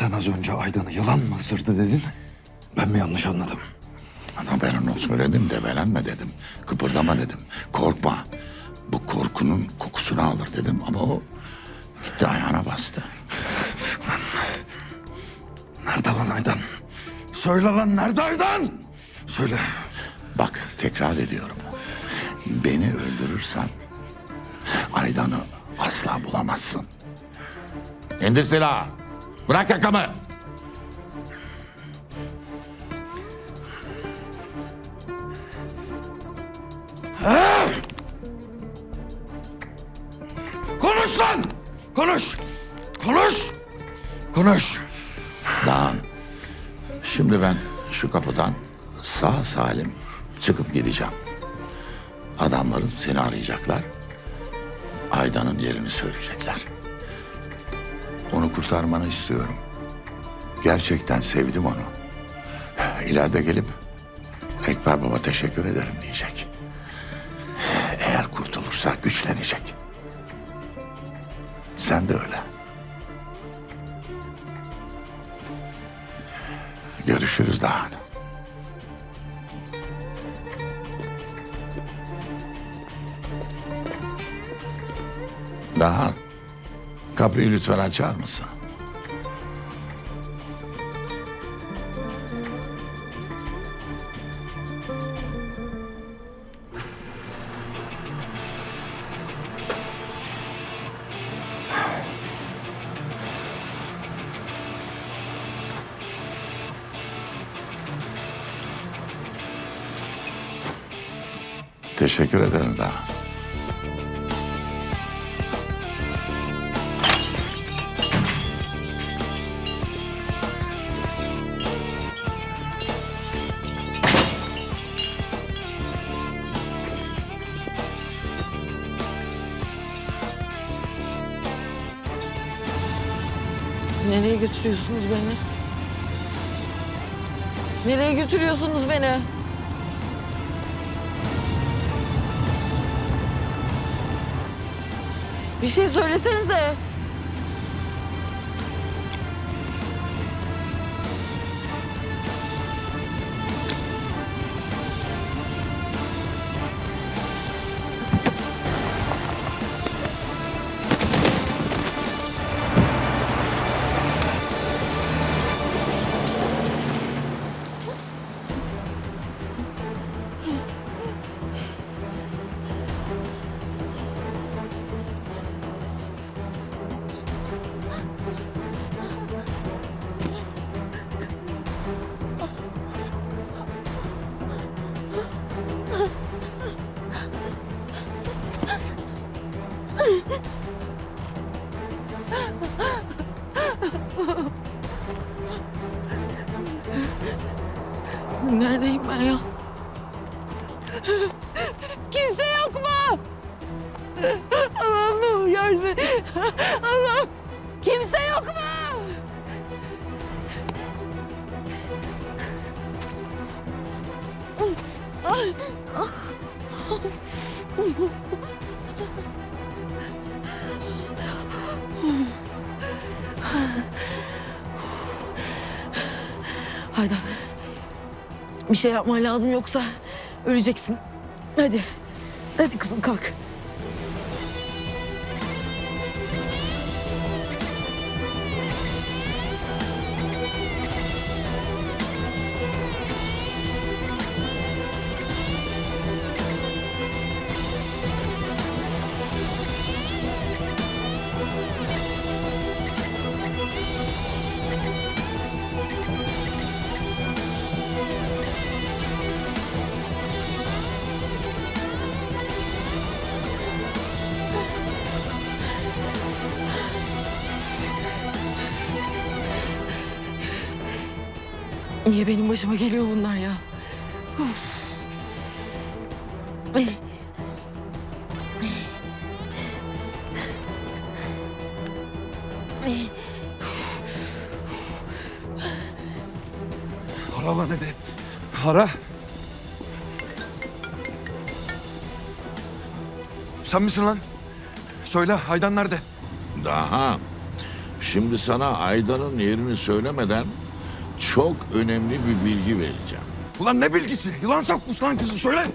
Sen az önce Aydan'ı yılan mı ısırdı dedin? Ben mi yanlış anladım? Ama ben onu söyledim debelenme dedim. Kıpırdama dedim. Korkma. Bu korkunun kokusunu alır dedim ama o gitti ayağına bastı. Nerede lan Aydan? Söyle lan nerede Aydan? Söyle. Bak tekrar ediyorum. Beni öldürürsen Aydan'ı asla bulamazsın. İndir silahı. Bırak yakamı. Konuş lan! Konuş! Konuş! Konuş! Dağın. Şimdi ben şu kapıdan sağ salim çıkıp gideceğim. Adamların seni arayacaklar. Aydan'ın yerini söyleyecekler. Onu kurtarmanı istiyorum. Gerçekten sevdim onu. İleride gelip Ekber Baba teşekkür ederim diyecek. Eğer kurtulursa güçlenecek. Sen de öyle. Görüşürüz Dağhan. Dağhan, kapıyı lütfen açar mısın? Teşekkür ederim Dağhan. Nereye götürüyorsunuz beni? Nereye götürüyorsunuz beni? Bir şey söylesenize. Allah'ım yardım et. Allah'ım kimse yok mu? Haydan. Bir şey yapman lazım yoksa öleceksin. Hadi. Hadi kızım kalk. Niye benim başıma geliyor bunlar ya? Ara lan hadi. Ara. Sen misin lan? Söyle Aydan nerede? Daha Şimdi sana Aydan'ın yerini söylemeden çok önemli bir bilgi vereceğim. Ulan ne bilgisi? Yılan sokmuş lan kızı söyle.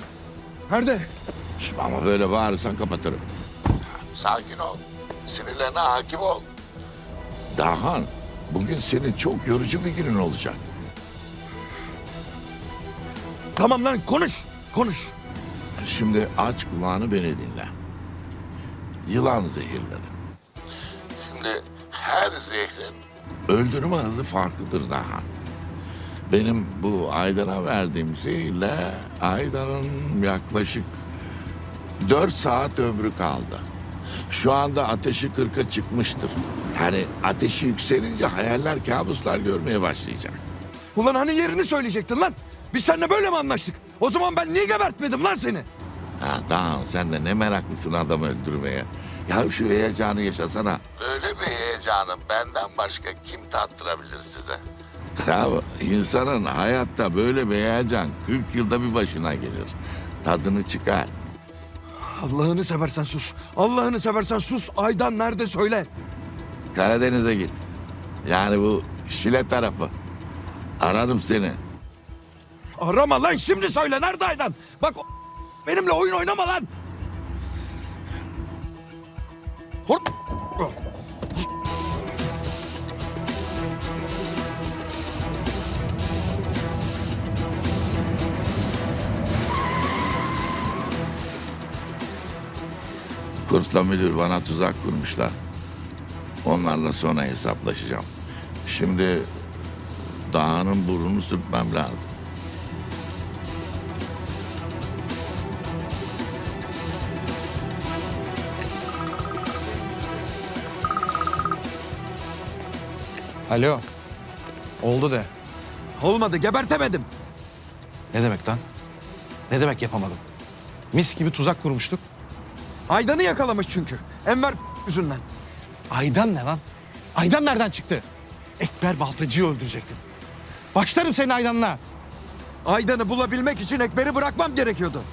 Nerede? Şimdi ama böyle bağırırsan kapatırım. Sakin ol. Sinirlerine hakim ol. Dahan, bugün senin çok yorucu bir günün olacak. Tamam lan konuş. Konuş. Şimdi aç kulağını beni dinle. Yılan zehirleri. Şimdi her zehrin öldürme hızı farklıdır daha. Benim bu Aydan'a verdiğim zehirle Aydan'ın yaklaşık dört saat ömrü kaldı. Şu anda ateşi kırka çıkmıştır. Yani ateşi yükselince hayaller, kabuslar görmeye başlayacak. Ulan hani yerini söyleyecektin lan? Biz seninle böyle mi anlaştık? O zaman ben niye gebertmedim lan seni? Ha daha sen de ne meraklısın adam öldürmeye. Ya şu heyecanı yaşasana. Böyle bir heyecanı benden başka kim tattırabilir size? Ya insanın hayatta böyle bir heyecan 40 yılda bir başına gelir. Tadını çıkar. Allah'ını seversen sus. Allah'ını seversen sus. Aydan nerede söyle. Karadeniz'e git. Yani bu Şile tarafı. Ararım seni. Arama lan şimdi söyle. Nerede Aydan? Bak benimle oyun oynama lan. Hor... Kurtla müdür bana tuzak kurmuşlar. Onlarla sonra hesaplaşacağım. Şimdi dağının burnunu sürtmem lazım. Alo. Oldu de. Olmadı gebertemedim. Ne demek lan? Ne demek yapamadım? Mis gibi tuzak kurmuştuk. Aydan'ı yakalamış çünkü. Enver yüzünden. Aydan ne lan? Aydan nereden çıktı? Ekber Baltacı'yı öldürecektin. Başlarım senin Aydan'la. Aydan'ı bulabilmek için Ekber'i bırakmam gerekiyordu.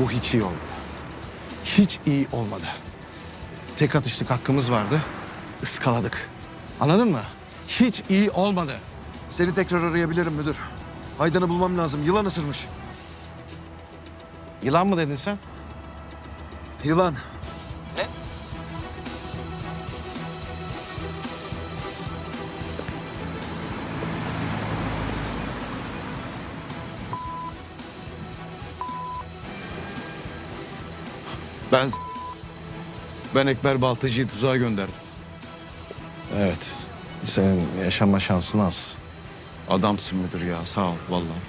Bu hiç iyi olmadı. Hiç iyi olmadı. Tek atışlık hakkımız vardı. Iskaladık. Anladın mı? Hiç iyi olmadı. Seni tekrar arayabilirim müdür. Aydan'ı bulmam lazım. Yılan ısırmış. Yılan mı dedin sen? Yılan. Ben ben Ekber Baltacı'yı tuzağa gönderdim. Evet. Senin yaşama şansın az. Adamsın müdür ya sağ ol vallahi.